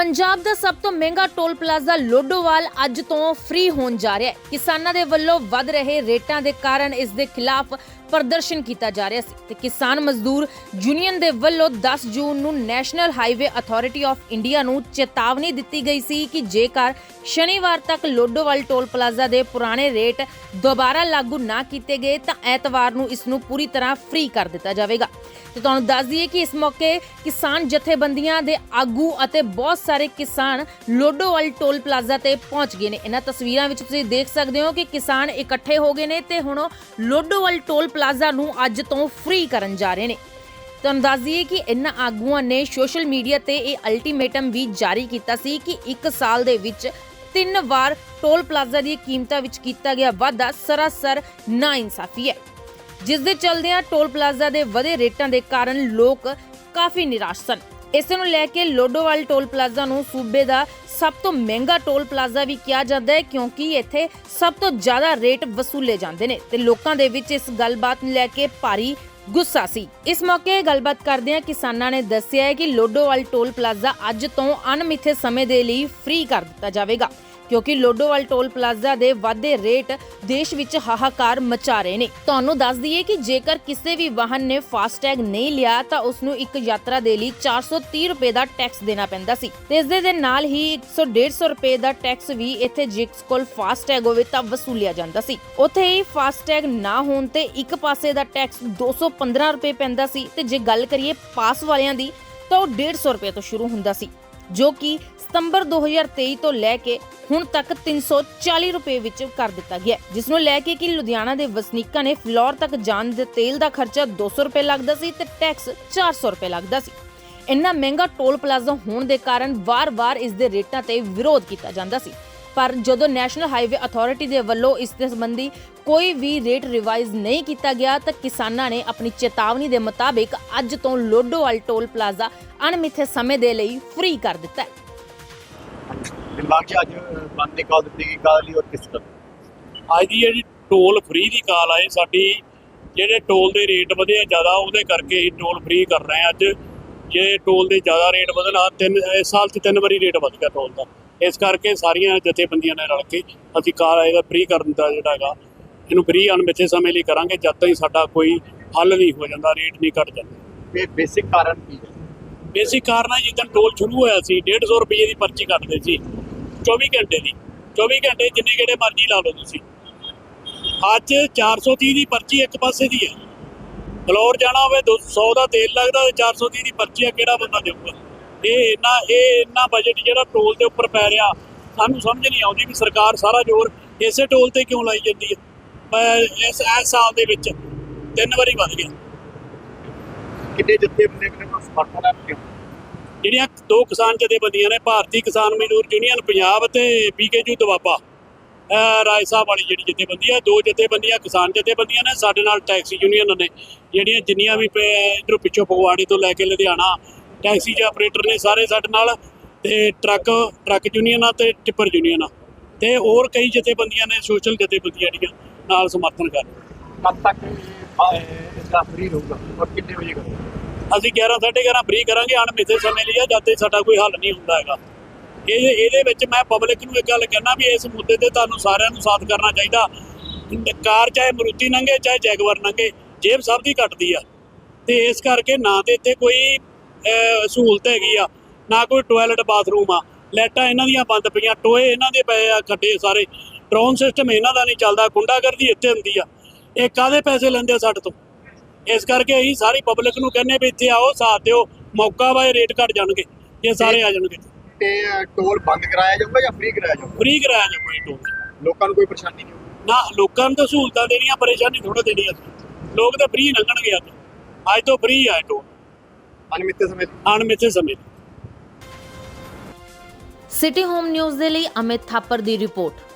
ਪੰਜਾਬ ਦਾ ਸਭ ਤੋਂ ਮਹਿੰਗਾ ਟੋਲ ਪਲਾਜ਼ਾ ਲੋਡੋਵਾਲ ਅੱਜ ਤੋਂ ਫ੍ਰੀ ਹੋਣ ਜਾ ਰਿਹਾ ਹੈ। ਕਿਸਾਨਾਂ ਦੇ ਵੱਲੋਂ ਵੱਧ ਰਹੇ ਰੇਟਾਂ ਦੇ ਕਾਰਨ ਇਸ ਦੇ ਖਿਲਾਫ ਪ੍ਰਦਰਸ਼ਨ ਕੀਤਾ ਜਾ ਰਿਹਾ ਸੀ ਤੇ ਕਿਸਾਨ ਮਜ਼ਦੂਰ ਯੂਨੀਅਨ ਦੇ ਵੱਲੋਂ 10 ਜੂਨ ਨੂੰ national highway authority of India ਨੂੰ ਚੇਤਾਵਨੀ ਦਿੱਤੀ ਗਈ ਸੀ ਕਿ ਜੇਕਰ ਸ਼ਨੀਵਾਰ ਤੱਕ ਲੋਡੋਵਾਲ ਟੋਲ ਪਲਾਜ਼ਾ ਦੇ ਪੁਰਾਣੇ ਰੇਟ ਦੁਬਾਰਾ ਲਾਗੂ ਨਾ ਕੀਤੇ ਗਏ ਤਾਂ ਐਤਵਾਰ ਨੂੰ ਇਸ ਨੂੰ ਪੂਰੀ ਤਰ੍ਹਾਂ ਫ੍ਰੀ ਕਰ ਦਿੱਤਾ ਜਾਵੇਗਾ। ਤੇ ਤੁਹਾਨੂੰ ਦੱਸ ਦਈਏ ਕਿ ਇਸ ਮੌਕੇ ਕਿਸਾਨ ਜਥੇਬੰਦੀਆਂ ਦੇ ਆਗੂ ਅਤੇ ਬਹੁਤ ਸਾਰੇ ਕਿਸਾਨ ਲੋਡੋਵਾਲ ਟੋਲ ਪਲਾਜ਼ਾ ਤੇ ਪਹੁੰਚ ਗਏ ਨੇ। ਇਹਨਾਂ ਤਸਵੀਰਾਂ ਵਿੱਚ ਤੁਸੀਂ ਦੇਖ ਸਕਦੇ ਹੋ ਕਿ ਕਿਸਾਨ ਇਕੱਠੇ ਹੋ ਗਏ ਨੇ ਤੇ ਹੁਣ ਲੋਡੋਵਾਲ ਟੋਲ ਪਲਾਜ਼ਾ ਨੂੰ ਅੱਜ ਤੋਂ ਫ੍ਰੀ ਕਰਨ ਜਾ ਰਹੇ ਨੇ। ਤੁਹਾਨੂੰ ਦੱਸ ਦਈਏ ਕਿ ਇਹਨਾਂ ਆਗੂਆਂ ਨੇ ਸੋਸ਼ਲ ਮੀਡੀਆ ਤੇ ਇਹ ਅਲਟੀਮੇਟਮ ਵੀ ਜਾਰੀ ਕੀਤਾ ਸੀ ਕਿ 1 ਸਾਲ ਦੇ ਵਿੱਚ ਤਿੰਨ ਵਾਰ ਟੋਲ ਪਲਾਜ਼ਾ ਦੀ ਕੀਮਤਾਂ ਵਿੱਚ ਕੀਤਾ ਗਿਆ ਵਾਧਾ ਸਰਾਸਰ ਨਾ ਇਨਸਾਫੀ ਹੈ। ਜਿਸ ਦੇ ਚਲਦਿਆਂ ਟੋਲ ਪਲਾਜ਼ਾ ਦੇ ਵਧੇ ਰੇਟਾਂ ਦੇ ਕਾਰਨ ਲੋਕ ਕਾਫੀ ਨਿਰਾਸ਼ ਸਨ। ਇਸ ਨੂੰ ਲੈ ਕੇ ਲੋਡੋਵਾਲ ਟੋਲ ਪਲਾਜ਼ਾ ਨੂੰ ਸੂਬੇ ਦਾ ਸਭ ਤੋਂ ਮਹਿੰਗਾ ਟੋਲ ਪਲਾਜ਼ਾ ਵੀ ਕਿਹਾ ਜਾਂਦਾ ਹੈ ਕਿਉਂਕਿ ਇੱਥੇ ਸਭ ਤੋਂ ਜ਼ਿਆਦਾ ਰੇਟ ਵਸੂਲੇ ਜਾਂਦੇ ਨੇ ਤੇ ਲੋਕਾਂ ਦੇ ਵਿੱਚ ਇਸ ਗੱਲਬਾਤ ਨੂੰ ਲੈ ਕੇ ਭਾਰੀ ਗੁੱਸਾ ਸੀ। ਇਸ ਮੌਕੇ ਗੱਲਬਾਤ ਕਰਦਿਆਂ ਕਿਸਾਨਾਂ ਨੇ ਦੱਸਿਆ ਹੈ ਕਿ ਲੋਡੋਵਾਲ ਟੋਲ ਪਲਾਜ਼ਾ ਅੱਜ ਤੋਂ ਅਣਮਿੱਥੇ ਸਮੇਂ ਦੇ ਲਈ ਫ੍ਰੀ ਕਰ ਦਿੱਤਾ ਜਾਵੇਗਾ। ਕਿਉਂਕਿ ਲੋਡੋਵਾਲ ਟੋਲ ਪਲਾਜ਼ਾ ਦੇ ਵਾਧੇ ਰੇਟ ਦੇਸ਼ ਵਿੱਚ ਹਾਹਾਕਾਰ ਮਚਾ ਰਹੇ ਨੇ। ਤੁਹਾਨੂੰ ਦੱਸ ਦਈਏ ਕਿ ਜੇਕਰ ਕਿਸੇ ਵੀ ਵਾਹਨ ਨੇ ਫਾਸਟੈਗ ਨਹੀਂ ਲਿਆ, ਤਾਂ ਉਸ ਨੂੰ ਇੱਕ ਯਾਤਰਾ ਦੇ ਲਈ 430 ਰੁਪਏ ਦਾ ਟੈਕਸ ਦੇਣਾ ਪੈਂਦਾ ਸੀ। ਤੇ ਇਸ ਦੇ ਨਾਲ ਹੀ 150 ਰੁਪਏ ਦਾ ਟੈਕਸ ਵੀ ਇੱਥੇ ਜਿਸ ਕੋਲ ਫਾਸਟੈਗ ਹੋਵੇ, ਤਾਂ ਵਸੂਲਿਆ ਜਾਂਦਾ ਸੀ। ਉੱਥੇ ਹੀ ਫਾਸਟੈਗ ਨਾ ਹੋਣ ਤੇ ਇੱਕ ਪਾਸੇ ਦਾ ਟੈਕਸ 215 ਰੁਪਏ ਪੈਂਦਾ ਸੀ ਤੇ ਜੇ ਗੱਲ ਕਰੀਏ ਪਾਸ ਵਾਲਿਆਂ ਦੀ, ਤਾਂ ਉਹ 150 ਰੁਪਏ ਤੋਂ ਸ਼ੁਰੂ ਹੁੰਦਾ ਸੀ, ਜੋ ਕਿ ਸਤੰਬਰ 2023 ਤੋਂ ਲੈ ਕੇ ਹੁਣ ਤੱਕ 340 ਰੁਪਏ ਵਿੱਚ ਕਰ ਦਿੱਤਾ ਗਿਆ ਜਿਸ ਨੂੰ ਲੈ ਕੇ ਕਿ ਲੁਧਿਆਣਾ ਦੇ ਵਸਨੀਕਾਂ ਨੇ ਫਲੋਰ ਤੱਕ ਜਾਣ ਦੇ ਤੇਲ ਦਾ ਖਰਚਾ 200 ਰੁਪਏ ਲੱਗਦਾ ਸੀ ਤੇ ਟੈਕਸ 400 ਰੁਪਏ ਲੱਗਦਾ ਸੀ। ਇੰਨਾ ਮਹਿੰਗਾ ਟੋਲ ਪਲਾਜ਼ਾ ਹੋਣ ਦੇ ਕਾਰਨ ਵਾਰ-ਵਾਰ ਇਸ ਦੇ ਰੇਟਾਂ ਤੇ ਵਿਰੋਧ ਕੀਤਾ ਜਾਂਦਾ ਸੀ। ਪਰ ਜਦੋਂ ਨੈਸ਼ਨਲ ਹਾਈਵੇ ਅਥਾਰਟੀ ਦੇ ਵੱਲੋਂ ਇਸ ਦੇ ਸੰਬੰਧੀ ਕੋਈ ਵੀ ਰੇਟ ਰਿਵਾਈਜ਼ ਨਹੀਂ ਕੀਤਾ ਗਿਆ, ਤਾਂ ਕਿਸਾਨਾਂ ਨੇ ਆਪਣੀ ਚੇਤਾਵਨੀ ਦੇ ਮੁਤਾਬਿਕ ਅੱਜ ਤੋਂ ਲੋਡੋਵਾਲ ਟੋਲ ਪਲਾਜ਼ਾ ਅਣਮਿੱਥੇ ਸਮੇਂ ਦੇ ਲਈ ਫ੍ਰੀ ਕਰ ਦਿੱਤਾ ਹੈ। ਦਿਮਾਗ 'ਚ ਅੱਜ ਬੰਦ ਦੀ ਕਾਲ ਦਿੱਤੀ ਗਈ ਕਾਲ ਲਈ ਔਰ ਕਿਸ ਤਰ੍ਹਾਂ? ਅੱਜ ਦੀ ਜਿਹੜੀ ਟੋਲ ਫ੍ਰੀ ਦੀ ਕਾਲ ਆਈ ਸਾਡੀ ਜਿਹੜੇ ਟੋਲ ਦੇ ਰੇਟ ਵਧੇ ਆ ਜ਼ਿਆਦਾ ਉਹਦੇ ਕਰਕੇ ਅਸੀਂ ਟੋਲ ਫ੍ਰੀ ਕਰ ਰਹੇ ਹਾਂ ਅੱਜ। ਜੇ ਟੋਲ ਦੇ ਜ਼ਿਆਦਾ ਰੇਟ ਵਧਣਾ ਤਿੰਨ ਇਸ ਸਾਲ 'ਚ ਤਿੰਨ ਵਾਰੀ ਰੇਟ ਵਧ ਗਿਆ ਟੋਲ ਦਾ। ਇਸ ਕਰਕੇ ਸਾਰੀਆਂ ਜਥੇਬੰਦੀਆਂ ਨੇ ਰਲ ਕੇ ਅਸੀਂ ਕਾਲ ਆਏਗਾ ਫ੍ਰੀ ਕਰਨ ਦਾ ਜਿਹੜਾ ਹੈਗਾ ਇਹਨੂੰ ਫ੍ਰੀ ਅਣਮਿੱਥੇ ਸਮੇਂ ਲਈ ਕਰਾਂਗੇ ਜਦ ਤਾਈਂ ਸਾਡਾ ਕੋਈ ਹੱਲ ਨਹੀਂ ਹੋ ਜਾਂਦਾ ਰੇਟ ਨਹੀਂ ਘਟ ਜਾਂਦਾ। ਇਹ ਬੇਸਿਕ ਕਾਰਨ ਕੀ ਹੈ? ਬੇਸਿਕ ਕਾਰਨ ਹੈ ਜਿੱਦਣ ਟੋਲ ਸ਼ੁਰੂ ਹੋਇਆ ਸੀ 150 ਰੁਪਏ ਦੀ ਪਰਚੀ ਕੱਟਦੇ ਸੀ। 24 ਘੰਟੇ ਦੀ। 24 ਘੰਟੇ ਜਿੰਨੇ ਕਿਹੜੇ ਮਰਜ਼ੀ ਲਾ ਲਓ ਤੁਸੀਂ। ਅੱਜ 430 ਦੀ ਪਰਚੀ ਇੱਕ ਪਾਸੇ ਦੀ ਹੈ। ਫਲੋਰ ਜਾਣਾ ਹੋਵੇ 200 ਦਾ ਤੇਲ ਲੱਗਦਾ ਤੇ 430 ਦੀ ਪਰਚੀ ਆ, ਕਿਹੜਾ ਬੰਦਾ ਦੇਊਗਾ? ਇਹ ਇੰਨਾ ਇਹ ਇੰਨਾ ਬਜਟ ਜਿਹੜਾ ਟੋਲ ਦੇ ਉੱਪਰ ਪੈ ਰਿਹਾ, ਸਾਨੂੰ ਸਮਝ ਨਹੀਂ ਆਉਂਦੀ ਵੀ ਸਰਕਾਰ ਸਾਰਾ ਜ਼ੋਰ ਇਸੇ ਟੋਲ ਤੇ ਕਿਉਂ ਲਾਈ ਜਾਂਦੀ ਹੈ। ਪਰ ਇਸ ਇਸ ਸਾਲ ਦੇ ਵਿੱਚ ਤਿੰਨ ਵਾਰੀ ਵੱਧ ਗਿਆ। ਕਿੰਨੇ ਜੱਥੇ ਬੰਦੇ ਕਿੰਨੇ ਸਮਰਥਨ ਹੈ ਜਿਹੜੀਆਂ ਦੋ ਕਿਸਾਨ ਜਥੇਬੰਦੀਆਂ ਨੇ, ਭਾਰਤੀ ਕਿਸਾਨ ਮਜ਼ਦੂਰ ਯੂਨੀਅਨ ਪੰਜਾਬ ਤੇ ਬੀਕੇਯੂ ਦਵਾਬਾ ਇਹ ਰਾਏ ਸਾਹਿਬ ਵਾਲੀ ਜਿਹੜੀ ਜਥੇਬੰਦੀ ਹੈ, ਦੋ ਜਥੇਬੰਦੀਆਂ, ਕਿਸਾਨ ਜਥੇਬੰਦੀਆਂ ਨੇ ਸਾਡੇ ਨਾਲ ਟੈਕਸੀ ਯੂਨੀਅਨ ਨੇ, ਜਿਹੜੀਆਂ ਜਿੰਨੀਆਂ ਵੀ ਪ- ਪਿੱਛੋਂ ਫਗਵਾੜੇ ਤੋਂ ਲੈ ਕੇ ਲੁਧਿਆਣਾ, ਟੈਕਸੀ ਦੇ ਆਪਰੇਟਰ ਨੇ ਸਾਰੇ ਸਾਡੇ ਨਾਲ, ਤੇ ਟਰੱਕ ਟਰੱਕ ਯੂਨੀਅਨਾਂ ਤੇ ਟਿੱਪਰ ਯੂਨੀਅਨਾਂ, ਤੇ ਹੋਰ ਕਈ ਜਥੇਬੰਦੀਆਂ ਨੇ, ਸੋਸ਼ਲ ਜਥੇਬੰਦੀਆਂ ਜਿਹੜੀਆਂ ਨਾਲ ਸਮਰਥਨ ਕਰ ਕਦ ਤੱਕ ਇਸ ਦਾ ਫ੍ਰੀ ਰਹੂਗਾ? ਔਰ ਕਿੰਨੇ ਵਜੇ ਕਰੂਗਾ? ਅਸੀਂ 11 11:30 ਫ੍ਰੀ ਕਰਾਂਗੇ ਅਣਮਿੱਥੇ ਸਮੇਂ ਲਈ ਆ ਜਦ ਤੱਕ ਸਾਡਾ ਕੋਈ ਹੱਲ ਨਹੀਂ ਹੁੰਦਾ ਹੈਗਾ। ਇਹ ਇਹਦੇ ਵਿੱਚ ਮੈਂ ਪਬਲਿਕ ਨੂੰ ਇੱਕ ਗੱਲ ਕਹਿਣਾ ਵੀ ਇਸ ਮੁੱਦੇ ਤੇ ਤੁਹਾਨੂੰ ਸਾਰਿਆਂ ਨੂੰ ਸਾਥ ਕਰਨਾ ਚਾਹੀਦਾ। ਕਾਰ ਚਾਹੇ ਮਰੂਤੀ ਨੰਗੇ ਚਾਹੇ ਜੈਗਵਰ ਲੰਘੇ ਜੇਬ ਸਭ ਦੀ ਕੱਟਦੀ ਆ। ਤੇ ਇਸ ਕਰਕੇ ਨਾ ਤੇ ਇੱਥੇ ਕੋਈ ਅਹ, ਸਹੂਲਤ ਹੈਗੀ ਆ ਨਾ ਕੋਈ ਟਾਇਲਟ ਬਾਥਰੂਮ ਆ। ਲਾਈਟਾਂ ਇਹਨਾਂ ਦੀਆਂ ਬੰਦ ਪਈਆਂ ਟੋਏ ਇਹਨਾਂ ਦੇ ਪਏ ਆ ਖੱਡੇ ਸਾਰੇ। ਡਰੋਨ ਸਿਸਟਮ ਇਹਨਾਂ ਦਾ ਨਹੀਂ ਚੱਲਦਾ ਗੁੰਡਾਗਰਦੀ ਇੱਥੇ ਹੁੰਦੀ ਆ। ਇਹ ਕਾਦੇ ਪੈਸੇ ਲੈਂਦੇ ਆ ਸਾਡੇ ਤੋਂ? ਇਸ ਕਰਕੇ ਅਸੀਂ ਸਾਰੀ ਪਬਲਿਕ ਨੂੰ ਕਹਿੰਨੇ ਵੀ ਇੱਥੇ ਆਓ ਸਾਥ ਦਿਓ ਮੌਕਾ ਵਾ ਇਹ ਰੇਟ ਘਟ ਜਾਣਗੇ ਇਹ ਸਾਰੇ ਆ ਜਾਣਗੇ। ਤੇ ਟੋਲ ਬੰਦ ਕਰਾਇਆ ਜਾਊਗਾ ਜਾਂ ਫ੍ਰੀ ਕਰਾਇਆ ਜਾਊਗਾ? ਫ੍ਰੀ ਕਰਾਇਆ ਜਾਊਗਾ ਇਹ ਟੋਲ ਲੋਕਾਂ ਨੂੰ ਕੋਈ ਪਰੇਸ਼ਾਨੀ ਨਹੀਂ ਹੋਊਗੀ? ਨਾ ਲੋਕਾਂ ਨੂੰ ਤਾਂ ਸਹੂਲਤਾਂ ਦੇਣੀਆਂ ਪਰੇਸ਼ਾਨੀ ਥੋੜਾ ਦੇਣੀ ਅਸੀਂ ਲੋਕ ਤਾਂ ਫ੍ਰੀ ਲੰਘਣਗੇ ਅੱਜ। ਅੱਜ ਤੋਂ ਫ੍ਰੀ ਆ ਇਹ ਟੋਲ ਅਨਮਿੱਤੇ ਸਮੇਂ। ਅਣਮਿੱਥੇ ਸਮੇਂ। ਸਿਟੀ ਹੋਮ ਨਿਊਜ਼ ਦੇ ਲਈ ਅਮਿਤ ਥਾਪਰ ਦੀ ਰਿਪੋਰਟ।